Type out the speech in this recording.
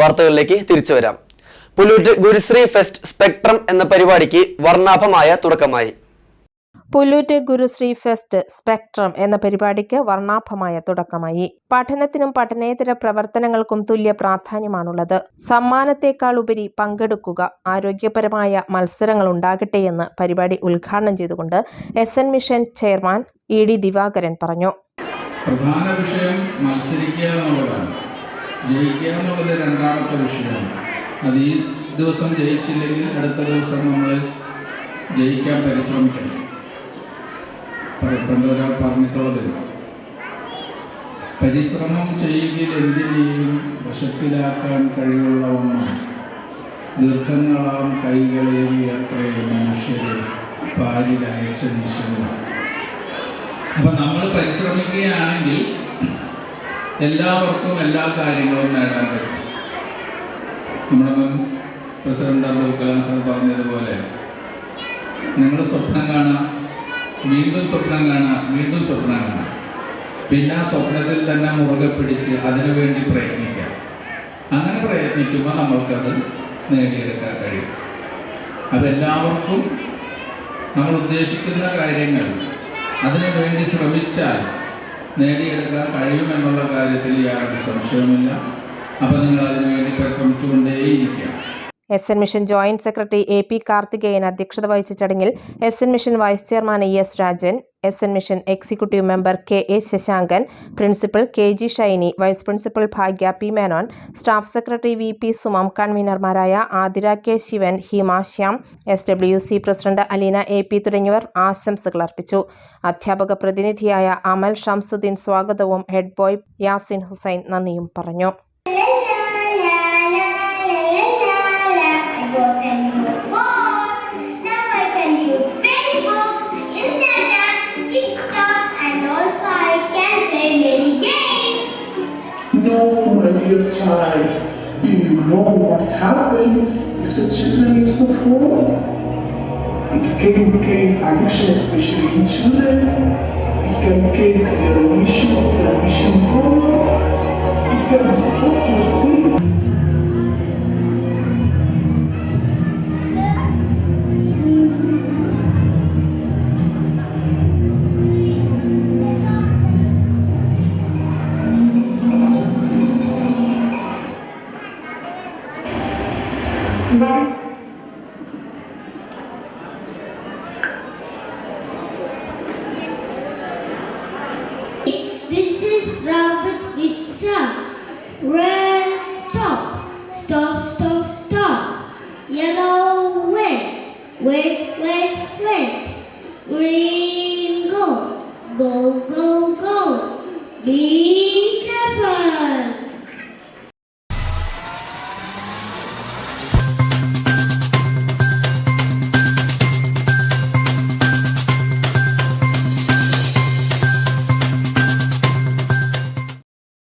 വാർത്തകളിലേക്ക് തിരിച്ചു വരാം. പുല്ലൂറ്റ് ഗുരുശ്രീ ഫെസ്റ്റ് സ്പെക്ട്രം എന്ന പരിപാടിക്ക് വർണാഭമായ തുടക്കമായി. പുല്ലൂറ്റ് ഗുരുശ്രീ ഫെസ്റ്റ് സ്പെക്ട്രം എന്ന പരിപാടിക്ക് വർണാഭമായ തുടക്കമായി. പഠനത്തിനും പഠനേതര പ്രവർത്തനങ്ങൾക്കും തുല്യ പ്രാധാന്യമാണുള്ളത്. സമ്മാനത്തെക്കാൾ ഉപരി പങ്കെടുക്കുക ആരോഗ്യപരമായ മത്സരങ്ങൾ ഉണ്ടാകട്ടെ എന്ന് പരിപാടി ഉദ്ഘാടനം ചെയ്തുകൊണ്ട് S N mission chairman E D Divakaran പറഞ്ഞു. പ്രധാന വിഷയം മത്സരിക്കുക എന്നുള്ളതാണ്. ജയിക്കുക എന്നുള്ളത് രണ്ടാമത്തെ വിഷയമാണ്. അത് ഈ ദിവസം ജയിച്ചില്ലെങ്കിൽ അടുത്ത ദിവസം നമ്മൾ ജയിക്കാൻ പരിശ്രമിക്കണം. പണ്ട് ഒരാൾ പറഞ്ഞിട്ടുള്ളത് പരിശ്രമം ചെയ്യുകയിൽ എന്തിനേയും വശത്തിലാക്കാൻ കഴിവുള്ള ഒന്നാണ്. ദീർഘങ്ങളാം കൈകളേറി അത്രയും മനുഷ്യരെ പാലിലയച്ച നിശ്ചയമാണ് നമ്മൾ പരിശ്രമിക്കുകയാണെങ്കിൽ എല്ലാവർക്കും എല്ലാ കാര്യങ്ങളും നേടാൻ പറ്റും. നമ്മുടെ മുൻ പ്രസിഡന്റ് അബ്ദുൽ കലാം സാർ പറഞ്ഞതുപോലെ നിങ്ങൾ സ്വപ്നം കാണാം വീണ്ടും സ്വപ്നം കാണാം വീണ്ടും സ്വപ്നം കാണാം പിന്നെ ആ സ്വപ്നത്തിൽ തന്നെ മുറുകെ പിടിച്ച് അതിനു വേണ്ടി പ്രയത്നിക്കാം അങ്ങനെ പ്രയത്നിക്കുമ്പോൾ നമ്മൾക്കത് നേടിയെടുക്കാൻ കഴിയും. അപ്പം എല്ലാവർക്കും നമ്മൾ ഉദ്ദേശിക്കുന്ന കാര്യങ്ങൾ അതിനു വേണ്ടി ശ്രമിച്ചാൽ നേടിയെടുക്കാൻ കഴിയുമെന്നുള്ള കാര്യത്തിൽ യാതൊരു സംശയവുമില്ല. അപ്പം നിങ്ങൾ അതിനുവേണ്ടി പരിശ്രമിച്ചുകൊണ്ടേയിരിക്കുക. S N mission joint secretary A P Karthikeyan അധ്യക്ഷത വഹിച്ച ചടങ്ങിൽ S N mission vice chairman E S Rajan S N mission executive member K A Sasankan principal K G Shiny vice principal Bhagya P Menon staff secretary V P Sumam കൺവീനർമാരായ Athira K Sivan Hima Shyam S W C president Aleena A P തുടങ്ങിയവർ ആശംസകൾ അർപ്പിച്ചു. അധ്യാപക പ്രതിനിധിയായ അമൽ ഷംസുദ്ദീൻ സ്വാഗതവും head boy Yasin Hussain നന്ദിയും പറഞ്ഞു. Child, do you know what happened if the children used the phone? It can cause addiction, especially in children. It can cause their remission of television problem. This is Rabbit with sun. Red stop, stop, stop, stop. Yellow wait, wait, wait, wait. Green